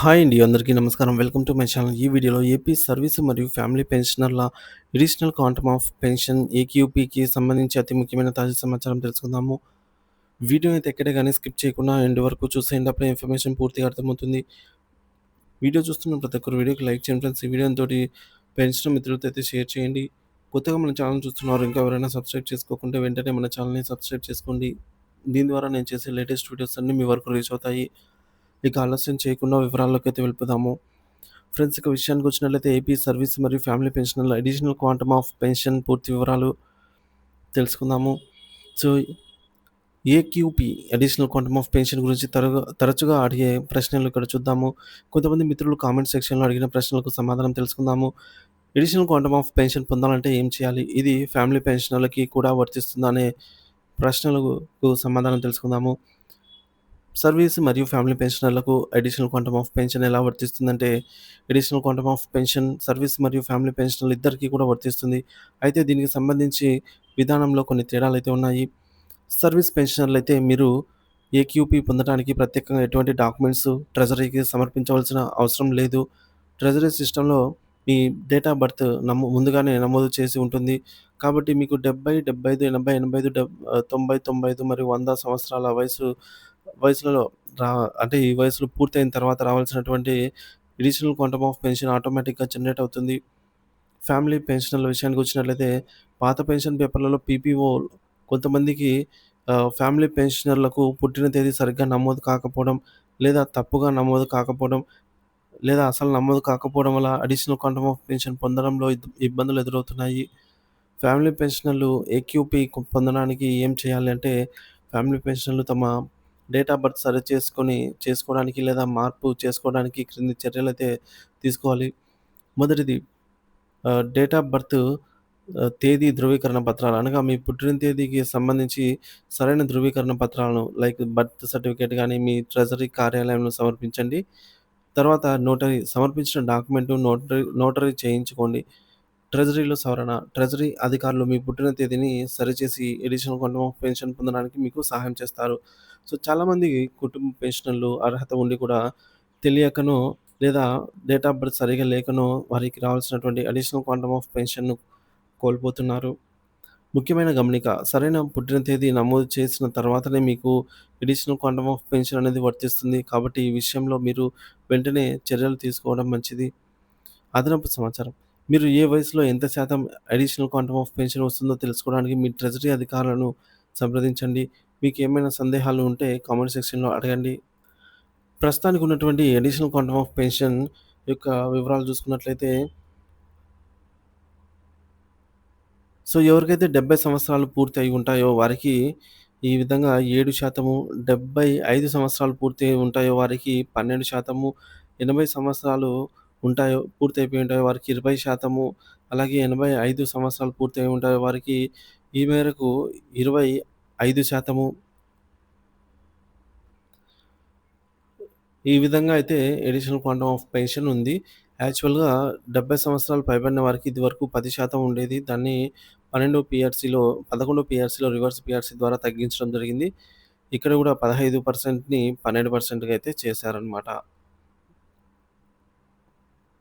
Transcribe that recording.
Hi అండి. అందరికీ నమస్కారం. Welcome to my channel. ఈ వీడియోలో ఏపీ సర్వీస్ మరియు ఫ్యామిలీ పెన్షనర్ల అడిషనల్ క్వాంటమ్ ఆఫ్ పెన్షన్ ఏక్యూపీకి సంబంధించి అతి ముఖ్యమైన తాజా సమాచారం తెలుసుకుందాము. వీడియో అయితే ఎక్కడే కానీ స్కిప్ చేయకుండా ఎండ్ వరకు చూసేయండి. అప్పుడే ఇన్ఫర్మేషన్ పూర్తిగా అర్థమవుతుంది. వీడియో చూస్తున్న ప్రతి ఒక్కరు వీడియోకి లైక్ చేయండి ఫ్రెండ్స్. ఈ వీడియోతో పెన్షన్ మిత్రులతో అయితే షేర్ చేయండి. కొత్తగా మన ఛానల్ చూస్తున్నారు ఇంకా ఎవరైనా సబ్స్క్రైబ్ చేసుకోకుంటే వెంటనే మన ఛానల్‌ని సబ్స్క్రైబ్ చేసుకోండి. దీని ద్వారా నేను చేసే లేటెస్ట్ వీడియోస్ అన్నీ మీ వరకు రీచ్ అవుతాయి. ఇక ఆలస్యం చేయకుండా వివరాల్లోకైతే వెళ్ళిపోదాము. ఫ్రెండ్స్ ఇక విషయానికి వచ్చినట్లయితే ఏపీ సర్వీస్ మరియు ఫ్యామిలీ పెన్షన్ల అడిషనల్ క్వాంటమ్ ఆఫ్ పెన్షన్ పూర్తి వివరాలు తెలుసుకుందాము. So, AQP additional quantum of pension గురించి తరగా తరచుగా అడిగే ప్రశ్నలు ఇక్కడ చూద్దాము. కొంతమంది మిత్రులు కామెంట్ సెక్షన్‌లో అడిగిన ప్రశ్నలకు సమాధానం తెలుసుకుందాము. అడిషనల్ క్వాంటమ్ ఆఫ్ పెన్షన్ పొందాలంటే ఏం చేయాలి? ఇది ఫ్యామిలీ పెన్షనర్లకి కూడా వర్తిస్తుందనే ప్రశ్నలకు సమాధానం తెలుసుకుందాము. సర్వీస్ మరియు ఫ్యామిలీ పెన్షనర్లకు అడిషనల్ క్వాంటమ్ ఆఫ్ పెన్షన్ ఎలా వర్తిస్తుందంటే, additional quantum of pension service మరియు ఫ్యామిలీ పెన్షనర్లు ఇద్దరికీ కూడా వర్తిస్తుంది. అయితే దీనికి సంబంధించి విధానంలో కొన్ని తేడాలు అయితే ఉన్నాయి. సర్వీస్ పెన్షనర్లయితే మీరు ఏక్యూపీ పొందడానికి ప్రత్యేకంగా ఎటువంటి డాక్యుమెంట్స్ ట్రెజరీకి సమర్పించవలసిన అవసరం లేదు. ట్రెజరీ సిస్టంలో మీ డేట్ ఆఫ్ బర్త్ నమో ముందుగానే నమోదు చేసి ఉంటుంది. కాబట్టి మీకు 70, 75, 80, 85 డెబ్ తొంభై తొంభై ఐదు మరియు వంద సంవత్సరాల వయసు వయసులలో రా అంటే ఈ వయసులో పూర్తయిన తర్వాత రావాల్సినటువంటి ఎడిషనల్ క్వాంటమ్ ఆఫ్ పెన్షన్ ఆటోమేటిక్‌గా జనరేట్ అవుతుంది. ఫ్యామిలీ పెన్షన్ల విషయానికి వచ్చినట్లయితే పాత పెన్షన్ పేపర్‌లలో పీపీఓ కొంతమందికి ఫ్యామిలీ పెన్షనర్లకు పుట్టిన తేదీ సరిగ్గా నమోదు కాకపోవడం, లేదా తప్పుగా నమోదు కాకపోవడం, లేదా అసలు నమోదు కాకపోవడం వల్ల అడిషనల్ క్వాంటమ్ ఆఫ్ పెన్షన్ పొందడంలో ఇబ్బందులు ఎదురవుతున్నాయి. ఫ్యామిలీ పెన్షనర్లు ఏక్యూపీ పొందడానికి ఏం చేయాలి అంటే, ఫ్యామిలీ పెన్షనర్లు తమ డేట్ ఆఫ్ బర్త్ సరి చేసుకొని చేసుకోవడానికి లేదా మార్పు చేసుకోవడానికి క్రింది చర్యలైతే తీసుకోవాలి. మొదటిది డేట్ ఆఫ్ బర్త్ తేదీ ధృవీకరణ పత్రాలు అనగా మీ పుట్టిన తేదీకి సంబంధించి సరైన ధృవీకరణ పత్రాలను లైక్ బర్త్ సర్టిఫికేట్ కానీ మీ ట్రెజరీ కార్యాలయంలో సమర్పించండి. తర్వాత నోటరీ సమర్పించిన డాక్యుమెంటు నోటరీ నోటరీ చేయించుకోండి. ట్రెజరీలో సవరణ ట్రెజరీ అధికారులు మీ పుట్టిన తేదీని సరిచేసి ఎడిషనల్ క్వాంటమ్ ఆఫ్ పెన్షన్ పొందడానికి మీకు సహాయం చేస్తారు. సో, చాలామంది కుటుంబ పెన్షనర్లు అర్హత ఉండి కూడా తెలియకనో లేదా డేట్ ఆఫ్ బర్త్ సరిగా లేకనో వారికి రావాల్సినటువంటి అడిషనల్ క్వాంటమ్ ఆఫ్ పెన్షన్‌ను కోల్పోతున్నారు. ముఖ్యమైన గమనిక సరైన పుట్టిన తేదీ నమోదు చేసిన తర్వాతనే మీకు అడిషనల్ క్వాంటమ్ ఆఫ్ పెన్షన్ అనేది వర్తిస్తుంది. కాబట్టి ఈ విషయంలో మీరు వెంటనే చర్యలు తీసుకోవడం మంచిది. అదనపు సమాచారం మీరు ఏ వయసులో ఎంత శాతం అడిషనల్ క్వాంటమ్ ఆఫ్ పెన్షన్ వస్తుందో తెలుసుకోవడానికి మీ ట్రెజరీ అధికారులను సంప్రదించండి. మీకు ఏమైనా సందేహాలు ఉంటే కామెంట్ సెక్షన్‌లో అడగండి. ప్రస్తుతానికి ఉన్నటువంటి అడిషనల్ క్వాంటమ్ ఆఫ్ పెన్షన్ యొక్క వివరాలు చూసుకున్నట్లయితే సో, ఎవరికైతే 70 సంవత్సరాలు పూర్తి అయి ఉంటాయో వారికి ఈ విధంగా 7%, 75 సంవత్సరాలు పూర్తి అయి ఉంటాయో వారికి 12%, 80 సంవత్సరాలు ఉంటాయో పూర్తయిపోయి ఉంటాయో వారికి 20%, అలాగే 85 సంవత్సరాలు పూర్తయి ఉంటాయో వారికి ఈ మేరకు 25% ఈ విధంగా అయితే ఎడిషనల్ క్వాంటమ్ ఆఫ్ పెన్షన్ ఉంది. యాక్చువల్‌గా 70 సంవత్సరాలు పైబడిన వారికి ఇదివరకు 10% ఉండేది. దాన్ని 12 పీఆర్సీలో 11 పీఆర్సీలో రివర్స్ పీఆర్సీ ద్వారా తగ్గించడం జరిగింది. ఇక్కడ కూడా 15%ని 12%గా అయితే చేశారనమాట.